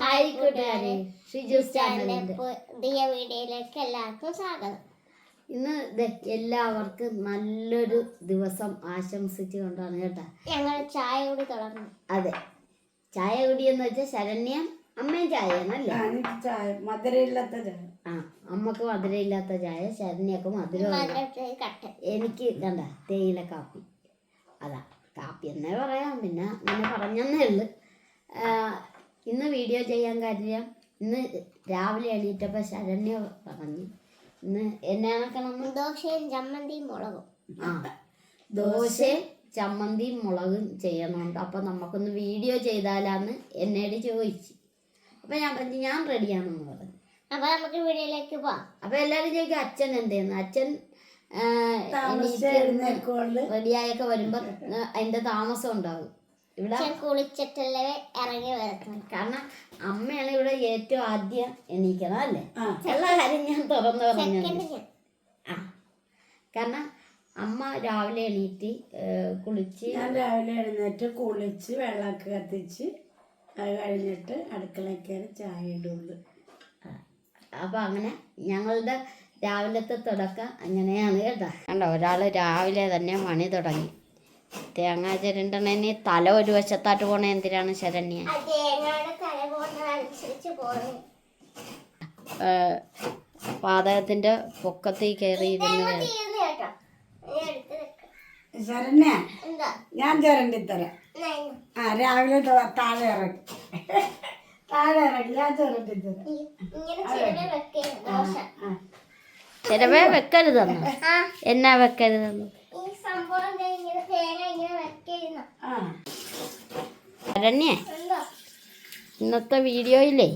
Hi കൂട്ടുകാരെ ശ്രീ ജോസ് ചാനലിന്റെ പുതിയ വീഡിയോയിലേക്ക് എല്ലാവർക്കും സ്വാഗതം. ഇന്ന് ദേ എല്ലാവർക്കും നല്ലൊരു ദിവസം ആശംസിച്ചു കൊണ്ടാണ് കേട്ടാ. ഞങ്ങൾ ചായ കൂടി തുടങ്ങും. അതെ. ചായ കൂടി എന്ന് വെച്ചാൽ ശരണ്യ അമ്മയും ചായയാണല്ലേ ചായ മധുരമില്ലാത്ത ചായ. ആ അമ്മയ്ക്ക് മധുരയില്ലാത്ത ചായ ശരണ്യക്ക് മധുരം എനിക്ക് കണ്ട തേയില കാപ്പി. അതാ കാപ്പി എന്നേ പറയാം പിന്നെ അങ്ങനെ പറഞ്ഞെന്നേ ഉള്ളു. ഇന്ന് വീഡിയോ ചെയ്യാൻ കാര്യം ഇന്ന് രാവിലെ എണീറ്റപ്പോൾ ശരണ്യ പറഞ്ഞു. ഇന്ന് എന്നെ ആക്കണം ദോശയും ചമ്മന്തിയും മുളകും. ആ ദോശയും ചമ്മന്തിയും മുളകും ചെയ്യണമുണ്ട് അപ്പോൾ നമുക്കൊന്ന് വീഡിയോ ചെയ്താലാന്ന് എന്നോട് ചോദിച്ചു. അപ്പോൾ ഞാൻ പറഞ്ഞു ഞാൻ റെഡിയാണെന്ന് പറഞ്ഞു. അപ്പൊ നമുക്ക് വീഡിയോയിലേക്ക് പോവാം. അപ്പോൾ എല്ലാവരും ചോദിക്കും അച്ഛൻ എന്തേന്ന്? അച്ഛൻ റെഡിയായൊക്കെ വരുമ്പോൾ അതിന്റെ താമസം ഉണ്ടാകും ഇവിടെ കുളിച്ചിട്ടല്ലേ ഇറങ്ങി വരുന്നത് കാരണം അമ്മയാണ് ഇവിടെ ഏറ്റവും ആദ്യം എണീക്കണം അല്ലേ? എല്ലാ കാര്യം ഞാൻ തുറന്നു പറഞ്ഞു ആ. കാരണം അമ്മ രാവിലെ എണീറ്റ് കുളിച്ച് ഞാൻ രാവിലെ എഴുന്നേറ്റ് കുളിച്ച് വെള്ളമൊക്കെ കത്തിച്ച് അത് കഴിഞ്ഞിട്ട് അടുക്കളയിൽ കയറി ചായ ഇടുള്ളൂ. അപ്പം അങ്ങനെ ഞങ്ങളുടെ രാവിലത്തെ തുടക്കം അങ്ങനെയാണ് കേട്ടോ. കണ്ടോ ഒരാൾ രാവിലെ തന്നെ മണി തുടങ്ങി. തേങ്ങ ചിരണ്ടണേന് തല ഒരു വശത്താട്ട് പോണ എന്തിനാണ് ശരണ്യ? പാതകത്തിന്റെ പൊക്കത്തി പൊക്കത്തിൽ കയറി ഇരുന്ന്. ശരണ്യ ഞാൻ ചിരണ്ടി തരാം. ആ രാവിലെ താഴെ ഇറക്കി. താഴെ ഇറക്കി ഞാൻ ചിരണ്ടി തരാം. ചിലവേ വെക്കരുതെന്ന്? എന്നാ വെക്കരുതെന്ന്? സംഭവം ദേ ഇങ്ങനെ തേങ്ങ ഇങ്ങനെ ശരണ്യേ ഇന്നത്തെ വീഡിയോയിലേ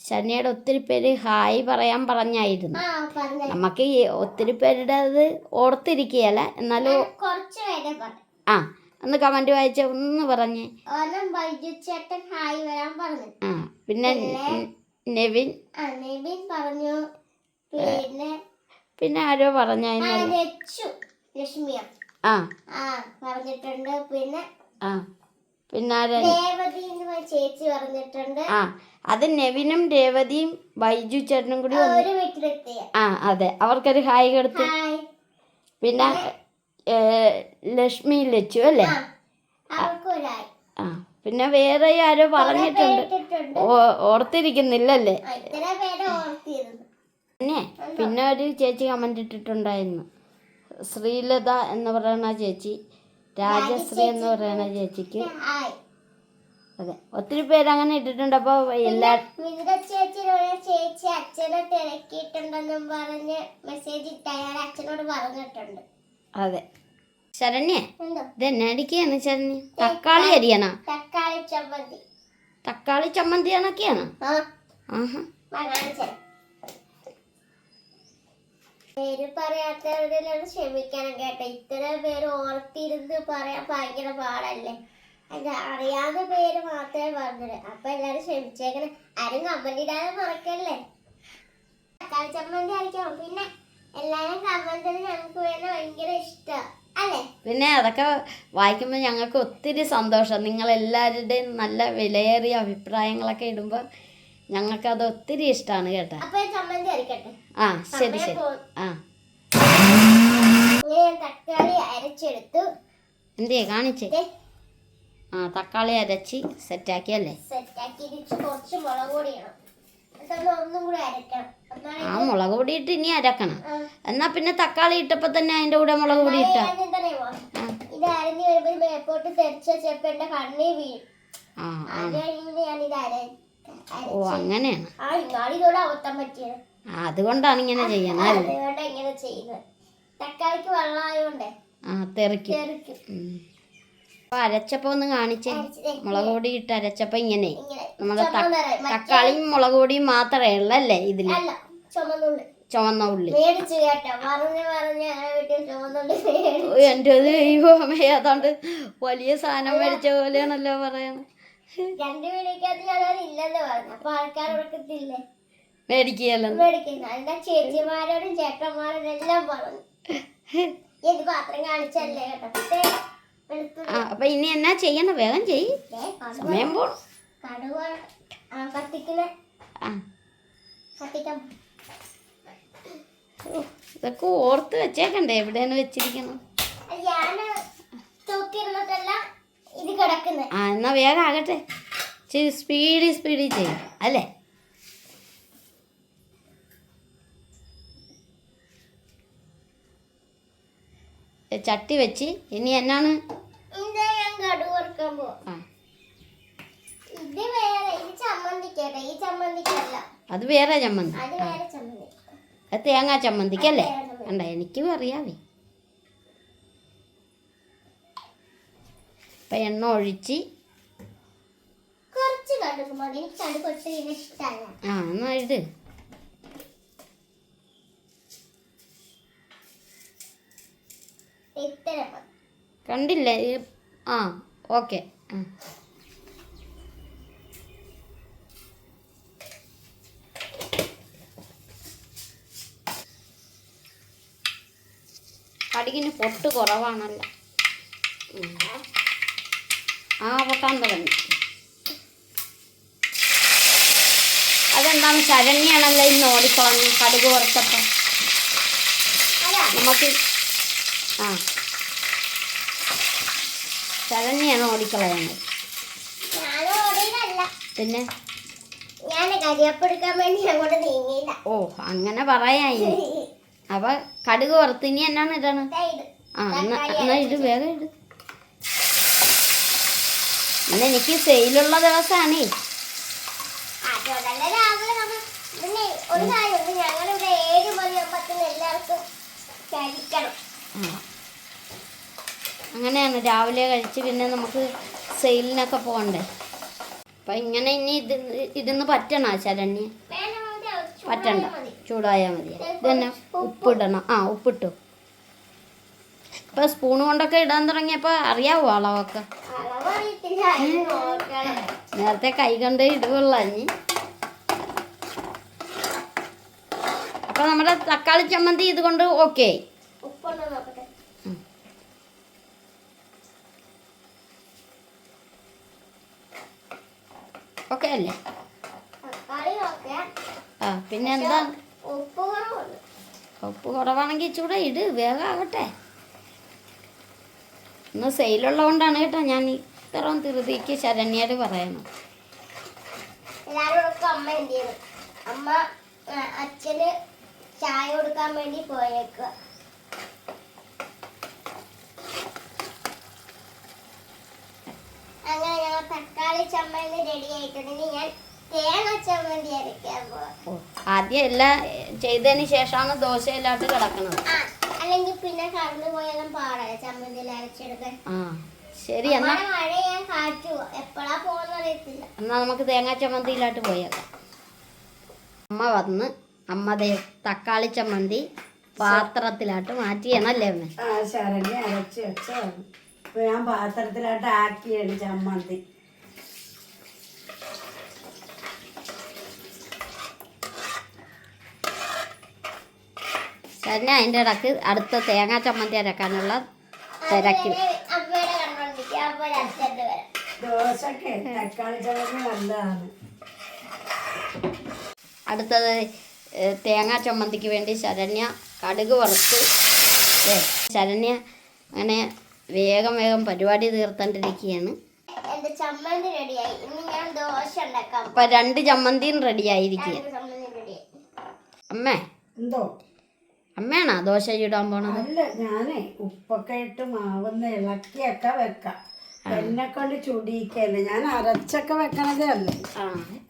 ശനിയുടെ ഒത്തിരി പേര് ഹായ് പറയാൻ പറഞ്ഞായിരുന്നു. ആ പറഞ്ഞ നമുക്ക് ഒത്തിരി പേരുടെ അത് ഓർത്തിരിക്കുകയല്ല എന്നാലും പറഞ്ഞു ആ ഒന്ന് കമന്റ് വായിച്ച ഒന്ന് പറഞ്ഞേ. ചേട്ടൻ ഹായ് വരാൻ പറഞ്ഞു. ആ പിന്നെ നെവിൻ. ആ പറഞ്ഞു. പിന്നെ പിന്നെ ആരോ രച്ചു. ലക്ഷ്മിയ? ആ. പറഞ്ഞിട്ടുണ്ട്. പിന്നെ ആ. പിന്നെ ചേച്ചി പറഞ്ഞിട്ടുണ്ട്. ആ. അത് നെവിനും രേവതിയും ബൈജു ചേട്ടനും കൂടി ആ, അതെ. അവർക്കൊരു ഹായ് കൊടുത്തു. പിന്നെ ലക്ഷ്മി ലച്ചു അല്ലേ? ആ. പിന്നെ വേറെ ആരോ പറഞ്ഞിട്ടുണ്ട്. ഓർത്തിരിക്കുന്നില്ലല്ലേ? പിന്നെ പിന്നെ ഒരു ചേച്ചി കമന്റ് ഇട്ടിട്ടുണ്ടായിരുന്നു. ശ്രീലത എന്ന് പറയുന്ന ചേച്ചി രാജശ്രീ എന്ന് പറയുന്ന ചേച്ചിക്ക്. അതെ ഒത്തിരി പേര് അങ്ങനെ ഇട്ടിട്ടുണ്ട്. അപ്പൊ എല്ലാ ചേച്ചി അച്ഛനെ തിരക്കിയിട്ടുണ്ടെന്നും പറഞ്ഞ് മെസ്സേജ് അച്ഛനോട് പറഞ്ഞിട്ടുണ്ട്. അതെ. ശരണ്യ ഇതെന്നെ അടിക്കുകയാണ് ശരണ്യ? തക്കാളി അരിയണോ? തക്കാളി ചമ്മന്തി. തക്കാളി ചമ്മന്തി ആണൊക്കെയാണോ ആ. ആഹാ. പേര് പറയാത്തവരിലാണ് ക്ഷമിക്കണം കേട്ടോ. ഇത്ര പേര് ഓർത്തിരുന്ന് പറയാൻ ഭയങ്കര പാടല്ലേ? അത് അറിയാവുന്ന പേര് മാത്രമേ പറഞ്ഞത് അപ്പൊ എല്ലാരും ക്ഷമിച്ചേക്കണേ. ആരും കമന്റ് ഇടാതെ മറക്കല്ലേ? തക്കാളി ചമ്മന്തി അടിക്കണം പിന്നെ എല്ലാരും കമന്റിൽ ഞങ്ങൾക്ക് വേണം ഭയങ്കര ഇഷ്ടം. അല്ലേ? പിന്നെ അതൊക്കെ വായിക്കുമ്പോൾ ഞങ്ങൾക്ക് ഒത്തിരി സന്തോഷം. നിങ്ങളെല്ലാവരുടെയും നല്ല വിലയേറിയ അഭിപ്രായങ്ങളൊക്കെ ഇടുമ്പോൾ ഞങ്ങൾക്കത് ഒത്തിരി ഇഷ്ടമാണ് കേട്ടോ. ആ ശരി ശരി. ആ. തക്കാളി അരച്ചെടുത്തു. എന്തേ കാണിച്ചേ? ആ തക്കാളി അരച്ച് സെറ്റാക്കി അല്ലേ ആ മുളക് പൊടി ഇട്ട് ഇനി അരക്കണം. എന്നാ പിന്നെ തക്കാളി ഇട്ടപ്പോ തന്നെ അതിന്റെ കൂടെ മുളക് പൊടി ഇട്ട? ഇത് അരഞ്ഞ് മേപ്പോട്ട് തെറിച്ച് കണ്ണി വീഴും. ഞാൻ ഇത് ഓ അങ്ങനെയാണ്. അതുകൊണ്ടാണ് ഇങ്ങനെ ചെയ്യണം അല്ലേ? അതുകൊണ്ട് ഇങ്ങനെ ചെയ്യുന്നത്. തക്കാളിക്ക് വെള്ളമായോണ്ടേ ആ തെറിക്കും. തെറിക്കും. ഉം. അപ്പൊ അരച്ചപ്പോൾ ഒന്ന് കാണിച്ചേ. മുളക് പൊടി ഇട്ട് അരച്ചപ്പോൾ ഇങ്ങനെ. നമ്മുടെ തക്കാളിയും മുളക് പൊടിയും മാത്രമേ ഉള്ളല്ലേ ഇതിൽ ചുമന്നുള്ളി. ചുവന്ന ഉള്ളി. എന്റെ ദൈവമേ ഏതാണ്ട് വലിയ സാധനം മേടിച്ച പോലെയാണല്ലോ പറയണത് രണ്ട് വീടിക്കകത്ത് ഞാനത് ഇല്ലെന്ന് പറഞ്ഞു. അപ്പൊ ആൾക്കാർ കൊടുക്കത്തില്ലേ മേടിക്കുകയല്ലോ? മേടിക്കുന്ന. അതിന്റെ ചേച്ചിമാരോടും ചേട്ടന്മാരോടും എല്ലാം പറഞ്ഞു. ഇത് പാത്രം കാണിച്ചല്ലേ കേട്ടോ. ആ അപ്പൊ ഇനി എന്നാ ചെയ്യണം? വേഗം കാണുമ്പോ സമയം കടുവ ഓ, ഇതൊക്കെ ഓർത്ത് വെച്ചേക്കണ്ടേ? എവിടെയാണ് വെച്ചിരിക്കണം ഞാൻ തൂക്കിയിരുന്നിട്ടെല്ലാം ഇത് കിടക്കുന്നത് ആ എന്നാ വേഗം ആകട്ടെ. ഇച്ചിരി സ്പീഡി സ്പീഡി ചെയ്യും. അല്ലേ? ചട്ടി വെച്ച്. ഇനി എന്നാണ്? അത് വേറെ ചമ്മന്തി. തേങ്ങാ ചമ്മന്തിക്കല്ലേ. കണ്ട എനിക്കും അറിയാവേ ഇപ്പം എണ്ണ ഒഴിച്ച് കുറച്ച് കടുക് മതി എനിക്ക് കടുക് ഒത്തിരി ഇഷ്ടമല്ല ആ എന്നാ ഇത് കണ്ടില്ലേ? ആ ഓക്കെ. ആ. കടുകിന് പൊട്ട് കുറവാണല്ലോ. ഉം. ആ പൊട്ടാൻ തുടങ്ങി അതെന്താണ് ശരണ്യാണല്ലോ ഇന്ന് ഓടിക്കളഞ്ഞു കടുക് കുറച്ചപ്പോൾ നമുക്ക് ആ. ശരണ്യാണ് ഓടിക്കളയുന്നത് പിന്നെ? ഓ അങ്ങനെ പറയാ അപ്പൊ കടുക് വറുത്ത് ഇനി എന്നാണ് ഇടണം? ആ എന്നാ എന്നാ ഇത് വേഗം ഇട്. ഇന്ന് എനിക്ക് സെയിലുള്ള ദിവസമാണേ ഒരു കാര്യമുണ്ട്. ഞങ്ങളിവിടെ ഏഴ് മണിയാകുമ്പത്തിന് എല്ലാവർക്കും കഴിക്കണം. അങ്ങനെയാണ്. രാവിലെ കഴിച്ച് പിന്നെ നമുക്ക് സെയിലിനൊക്കെ പോകണ്ടേ. അപ്പൊ ഇങ്ങനെ ഇനി ഇത് ഇതിന്ന് പറ്റണ ശരണ്യ? പറ്റണ്ട. ചൂടായാൽ മതി. ഇതന്നെ ഉപ്പിടണം ആ ഉപ്പിട്ടു ഇപ്പൊ സ്പൂൺ കൊണ്ടൊക്കെ ഇടാൻ തുടങ്ങിയപ്പോ അറിയാവോ അളവൊക്കെ? നേരത്തെ കൈ കൊണ്ട് ഇടുകയുള്ളൂ ഇനി. അപ്പൊ നമ്മുടെ തക്കാളി ചമ്മന്തി ഇതുകൊണ്ട് ഓക്കെ. ഓക്കെ അല്ലേ? ആ പിന്നെ എന്താ? ഉപ്പ് കുറവാണെങ്കിൽ ചൂടെ ഇട് വേഗം ആകട്ടെ ഇന്ന് സെയിലുള്ളതുകൊണ്ടാണ് കേട്ടോ ഞാൻ ഇത്രയും ധൃതിക്ക് ശരണ്യോട് പറയണം. എല്ലാരും അമ്മ എന്ത് അമ്മ അച്ഛന് ചായ കൊടുക്കാൻ വേണ്ടി പോയേക്കുക അങ്ങനെ ഞങ്ങൾ തക്കാളി ചമ്മന്തി റെഡി ആയിട്ടുണ്ട് ഞാൻ തേങ്ങ ചമ്മന്തി അരയ്ക്കാൻ പോവാം. ആദ്യം എല്ലാം ചെയ്തതിന് ശേഷമാണ് ദോശ കിടക്കുന്നത് അല്ലെങ്കിൽ പിന്നെ കടന്നു പോയാലും പാടാ ചമ്മന്തിയിൽ അരച്ചെടുക്കാൻ. ശരി എന്നാ എന്നാ നമുക്ക് തേങ്ങാ ചമ്മന്തിയിലോട്ട് പോയേക്കാം അമ്മ. വന്ന് അമ്മ ദേ തക്കാളി ചമ്മന്തി പാത്രത്തിലാട്ട് മാറ്റിയണല്ലേ അമ്മ? ആ ശരണ്യ അരച്ച് വെച്ചതാണ് ഇപ്പൊ ഞാൻ പാത്രത്തിലോട്ട് ആക്കിയാണ് ചമ്മന്തി. ശരണി അതിന്റെ ഇടയ്ക്ക് അടുത്ത തേങ്ങാ ചമ്മന്തി അരക്കാനുള്ള തിരക്കിൽ അതുവരെ അമ്മയുടെ കണ്ടോണ്ടിരിക്കുക അപ്പോൾ അച്ഛന്റെ വരാം ദോശക്ക് തക്കാളി ചമ്മന്തി നല്ലതാണ്. അടുത്തത് തേങ്ങാ ചമ്മന്തിക്ക് വേണ്ടി ശരണ്യ കടുക് വറുത്ത്. ശരണ്യ അങ്ങനെ വേഗം വേഗം പരിപാടി തീർത്തോണ്ടിരിക്കുകയാണ് എന്റെ ചമ്മന്തി റെഡിയായി ഇനി ഞാൻ ദോശ ഉണ്ടാക്കാം. അപ്പം രണ്ട് ചമ്മന്തിയും റെഡി ആയിരിക്കും ചമ്മന്തി റെഡിയായി അമ്മേ. എന്തോ? അമ്മയാണോ ദോശ ചൂടാൻ പോണത്? അല്ല ഞാനേ ഉപ്പൊക്കെ ഇട്ട് മാവുന്ന ഇളക്കിയൊക്കെ വെക്കാം. എന്നെ കൊണ്ട് ചുടിക്കല്ലേ ഞാൻ അരച്ചൊക്കെ വെക്കണതേ അല്ലേ ആ.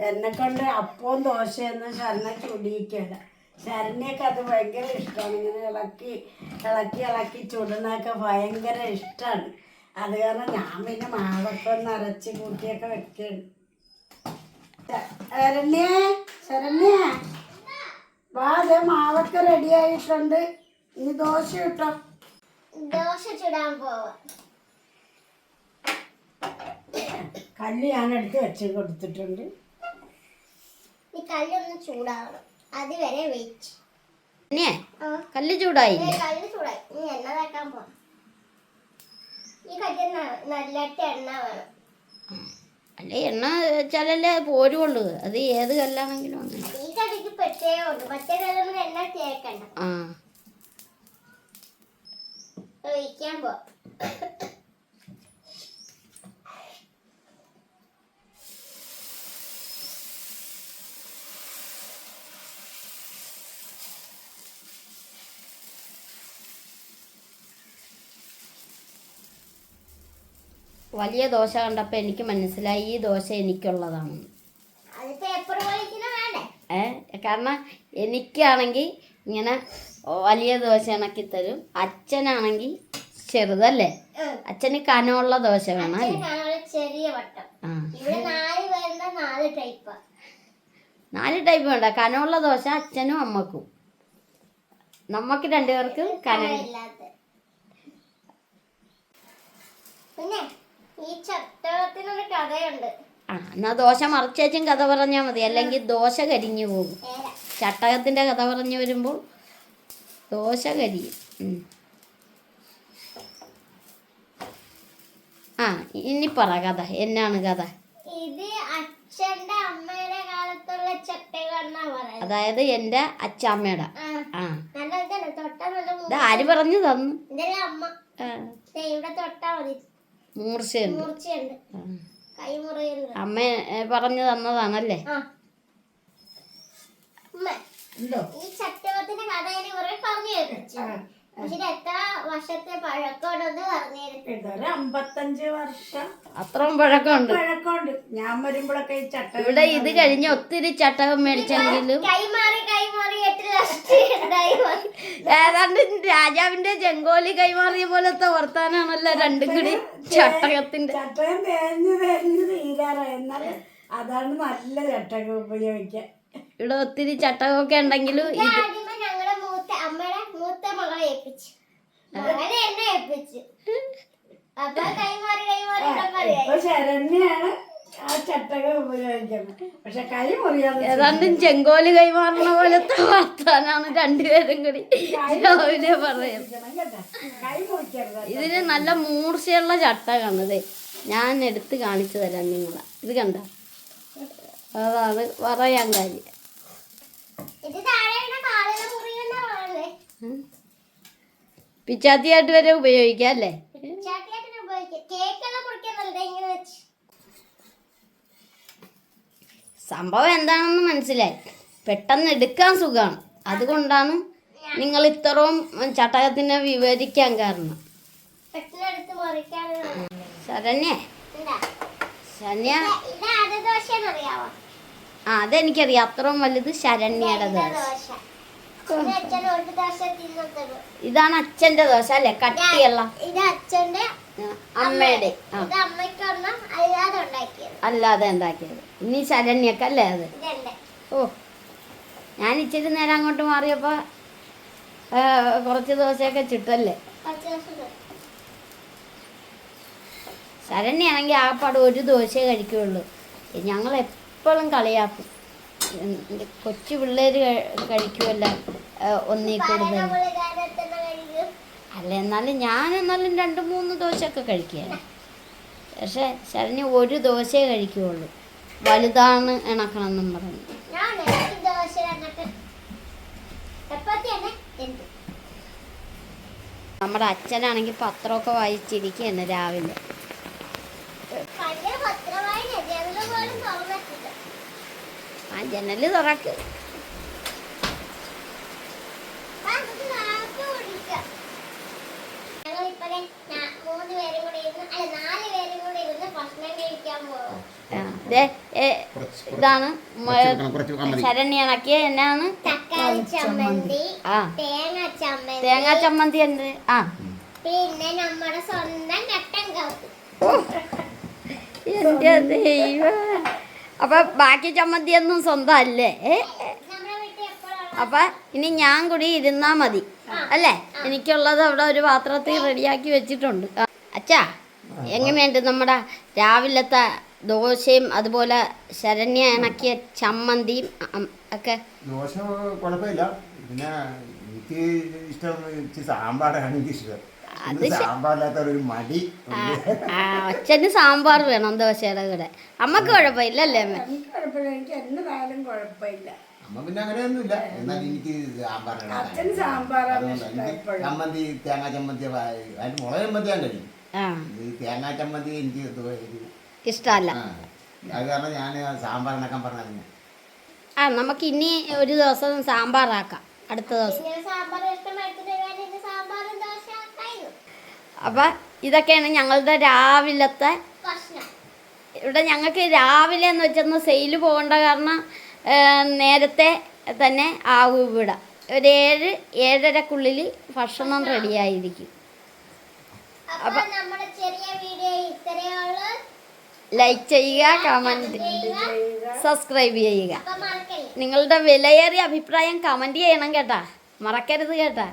എന്നെ കൊണ്ട് അപ്പവും ദോശയൊന്നും ശരണ ചുടിക്കല്ല ശരണിയൊക്കെ അത് ഭയങ്കര ഇഷ്ടമാണ് ഇങ്ങനെ ഇളക്കി ഇളക്കി ഇളക്കി ചുടുന്നതൊക്കെ ഭയങ്കര ഇഷ്ടമാണ് അത് കാരണം ഞാൻ പിന്നെ മാവൊക്കെ ഒന്ന് അരച്ച് കൂട്ടിയൊക്കെ വെക്കാണ്. ശരണ്യ ശരണ്യ. വാ അതെ മാവൊക്കെ റെഡി ആയിട്ടുണ്ട്. ഇനി ദോശ ഇട്ടോ ദോശ ചുടാൻ പോവാ. കല്ല് ഞാൻ എടുത്ത് വെച്ച് കൊടുത്തിട്ടുണ്ട്. ഈ കല്ലൊന്ന് ചൂടാവണം. അതുവരെ വെയിറ്റ്. പിന്നെ കല്ല് ചൂടായില്ലേ? കല്ല് ചൂടായി. ഇനി എണ്ണ തേക്കാൻ പോവാം ഈ കല്ല് നല്ലിട്ട് എണ്ണ വേണം. അല്ല എണ്ണ വെച്ചാലല്ലേ പോരുള്ളൂ. അത് ഏത് കല്ലാണെങ്കിലും അങ്ങനെ. ഈ കടിക്ക് പെട്ടേ ഉണ്ട് മറ്റേ നമ്മൾ എണ്ണ ചേർക്കണ്ട ആ. ഒഴിക്കാൻ പോ വലിയ ദോശ കണ്ടപ്പോൾ എനിക്ക് മനസ്സിലായി ഈ ദോശ എനിക്കുള്ളതാണ്. ഏ കാരണം എനിക്കാണെങ്കിൽ ഇങ്ങനെ വലിയ ദോശ ഇണക്കി തരും. അച്ഛനാണെങ്കിൽ ചെറുതല്ലേ? അച്ഛന് കനമുള്ള ദോശ വേണം അല്ലേ? ചെറിയ വട്ടം. നാല് ടൈപ്പാ നാല് ടൈപ്പ് വേണ്ട. കനമുള്ള ദോശ അച്ഛനും അമ്മക്കും. നമുക്ക് രണ്ടുപേർക്കും കനം പിന്നെ? ആ എന്നാ ദോശ മറിച്ചേച്ചും കഥ പറഞ്ഞാൽ മതി. അല്ലെങ്കിൽ ദോശ കരിഞ്ഞു പോകും. ചട്ടകത്തിന്റെ ചട്ടകത്തിന്റെ കഥ പറഞ്ഞു വരുമ്പോൾ ദോശ കരിയും. ആ ഇനി പറ കഥ. എന്നാണ് കഥ? ഇത് അമ്മയുടെ കാലത്തുള്ള ചട്ടകളെന്നാ അതായത് എന്റെ അച്ഛമ്മയുടെ ആ. ഇത് ആര് പറഞ്ഞു തന്നു? ഇവിടെ തൊട്ടാ മതി. മൂർച്ചയുണ്ട്. അമ്മ പറഞ്ഞു തന്നതാണല്ലേ? ഉണ്ടോ? ഈ ചട്ടവത്തിന്റെ കഥ പറഞ്ഞു കേൾപ്പിച്ചു ഇതൊരു അമ്പത്തഞ്ച് വർഷം. അത്രയും പഴക്കമുണ്ട്. പഴക്കമുണ്ട്. ഞാൻ വരുമ്പോഴൊക്കെ ഈ ചട്ട ഇവിടെ ഇത് കഴിഞ്ഞ് ഒത്തിരി ചട്ടകം മേടിച്ചെങ്കിലും കൈമാറി കൈമാറി എട്ട് ലക്ഷം ഉണ്ടായി വന്നു. ഏതാണ്ട് രാജാവിന്റെ ചെങ്കോലി കൈമാറിയ പോലത്തെ വർത്താനാണല്ലോ രണ്ടും കൂടി ചട്ടകത്തിന്റെ ചട്ടകം തേഞ്ഞ് തേഞ്ഞ് തീരാറായി. എന്നാൽ അതാണ് നല്ല ചട്ടകം ഉപയോഗിക്കാൻ. ഇവിടെ ഒത്തിരി ചട്ടകമൊക്കെ ഉണ്ടെങ്കിലും ഇത് ആദ്യമേ ഞങ്ങളുടെ മൂത്ത അമ്മയുടെ മൂത്ത മകളെ ഏൽപ്പിച്ചു. മകളെ എന്നെ ഏൽപ്പിച്ചു. അപ്പൊ കൈമാറി കൈമാറി ഇപ്പൊ ശരണ്യാണ് ആ ചട്ടകം ഉപയോഗിക്കുന്നത് പക്ഷെ കൈ മുറിയാതെ ഏതാണ്ടും ചെങ്കോൽ കൈമാറുന്ന പോലത്തെ വർത്താനാണ് രണ്ടുപേരും കൂടി രാവിലെ പറയും കൈ മുറിക്കരുത് ഇതിന് നല്ല മൂർച്ചയുള്ള ചട്ടകാണ് ഇത്. ഞാൻ എടുത്ത് കാണിച്ചു തരാം നിങ്ങളെ. ഇത് കണ്ട? അതാണ് പറയാൻ കാര്യം ഇത് താഴെയുടെ കാലിലെ മുറിയെന്നാ പറയുന്നത് ഉം. പിച്ചാത്തിയായിട്ട് വരെ ഉപയോഗിക്കാം അല്ലേ? സംഭവം എന്താണെന്ന് മനസ്സിലായി. പെട്ടെന്ന് എടുക്കാൻ സുഖമാണ്. അതുകൊണ്ടാണ് നിങ്ങൾ ഇത്രയും ചട്ടകത്തിനെ വിവരിക്കാൻ കാരണം. ശരണ്യ. ശരണ്യ ആ അതെനിക്കറിയാം. അത്രയും വലുത് ശരണ്യയുടെ ദോശ. ഇതാണ് അച്ഛന്റെ ദോശ അല്ലേ? കട്ടിയല്ല ഇത് അച്ഛന്റെ അമ്മയുടെ. അല്ലാതെ ഉണ്ടാക്കിയത്. ഇനി ശരണ്യക്കല്ലേ അത്? ഓ ഞാൻ ഇച്ചിരി നേരം അങ്ങോട്ട് മാറിയപ്പോ കുറച്ച് ദോശയൊക്കെ ചുട്ടല്ലേ? ശരണ്യാണെങ്കിൽ ആകപ്പാട് ഒരു ദോശയെ കഴിക്കുള്ളൂ. ഞങ്ങൾ എപ്പോഴും കളിയാക്കും. കൊച്ചു പിള്ളേർ കഴിക്കുമല്ല ഒന്നീ കൂടുതൽ അല്ല എന്നാലും ഞാൻ എന്നാലും രണ്ട് മൂന്ന് ദോശയൊക്കെ കഴിക്കുകയാണ്. പക്ഷെ ശരണ്യ ഒരു ദോശയെ കഴിക്കുകയുള്ളൂ വലുതാണ് ഇണക്കണമെന്നും പറഞ്ഞു. നമ്മുടെ അച്ഛനാണെങ്കിൽ പത്രമൊക്കെ വായിച്ചിരിക്കുകയാണ് രാവിലെ ഭയങ്കര പത്രമായി ജനൽ പോലും തുറന്നിട്ടില്ല ആ ജനൽ തുറക്ക് ആ, നമുക്ക് കാപ്പി കുടിക്കാം. ഞങ്ങളിപ്പഴേ നാ- മൂന്ന് പേരും കൂടി ഇരുന്ന് അല്ല നാല് പേരും കൂടി ഇരുന്ന് ഭക്ഷണം കഴിക്കാൻ പോകും ആ, ജനൽ തുറക്ക്. ഇതാണ് കുറച്ച് വെക്കണം, കുറച്ച് വെക്കാൻ മതി. ശരണ്യ ഇണക്കിയ എന്നാണ്? തക്കാളി ചമ്മന്തി തേങ്ങ ചമ്മന്തി. തേങ്ങാ ചമ്മന്തി ഉണ്ട് ആ. പിന്നെ നമ്മുടെ സ്വന്തം കട്ടൻ കാപ്പി എന്റെ ദൈവം അപ്പൊ ബാക്കി ചമ്മന്തി ഒന്നും സ്വന്തം അല്ലേ ഏ? നമ്മുടെ വീട്ടിൽ എപ്പോഴാണ് അപ്പൊ ഇനി ഞാൻ കൂടി ഇരുന്നാ മതി. അല്ലേ? എനിക്കുള്ളത് അവിടെ ഒരു പാത്രത്തിൽ റെഡിയാക്കി വെച്ചിട്ടുണ്ട്. അച്ഛാ എങ്ങനെയുണ്ട് നമ്മുടെ രാവിലത്തെ ദോശയും അതുപോലെ ശരണ്യ ഇണക്കിയ ചമ്മന്തിയും ഒക്കെ? ദോശ കുഴപ്പമില്ല. പിന്നെ എനിക്ക് ഇഷ്ടം സാമ്പാറാണ് എനിക്ക് ഇഷ്ടം. അച്ഛന് സാമ്പാർ വേണം ദോശയുടെ കൂടെ. അമ്മയ്ക്ക് അമ്മ? എനിക്ക് കുഴപ്പമില്ല എനിക്ക് എന്നതായാലും കുഴപ്പമില്ല. അമ്മ പിന്നെ അങ്ങനെയൊന്നുമില്ല. എന്നാൽ എനിക്ക് സാമ്പാറാണ് എനിക്ക് ചമ്മന്തി തേങ്ങാ ചമ്മന്തി അതിന് മുളക് ചമ്മന്തി ഞാൻ കഴിക്കും. ആ. ഈ തേങ്ങാ ചമ്മന്തി എനിക്ക് ഇഷ്ടമല്ല. അത് കാരണം ഞാൻ പറഞ്ഞ ആ നമുക്ക് ഇനി ഒരു ദിവസം സാമ്പാറാക്കാം അടുത്ത ദിവസം ഇങ്ങനെ സാമ്പാർ ഇഷ്ടമായിട്ട് വേണ്ടി സാമ്പാറും ദോശ ആക്കായിരുന്നു അപ്പം ഇതൊക്കെയാണ് ഞങ്ങളുടെ രാവിലത്തെ ഇവിടെ ഞങ്ങൾക്ക് രാവിലെ എന്ന് വെച്ചൊന്ന് സെയിൽ പോകേണ്ട കാരണം നേരത്തെ തന്നെ ആകും ഇവിടെ. ഒരു ഏഴ് ഏഴരക്കുള്ളിൽ ഭക്ഷണം റെഡിയായിരിക്കും. അപ്പൊ നമ്മുടെ ചെറിയ വീഡിയോ ഇത്രയേ ഉള്ളൂ. ലൈക്ക് ചെയ്യുക കമന്റ് സബ്സ്ക്രൈബ് ചെയ്യുക. മറക്കല്ലേ? നിങ്ങളുടെ വിലയേറിയ അഭിപ്രായം കമന്റ് ചെയ്യണം കേട്ടാ. മറക്കരുത് കേട്ടാ.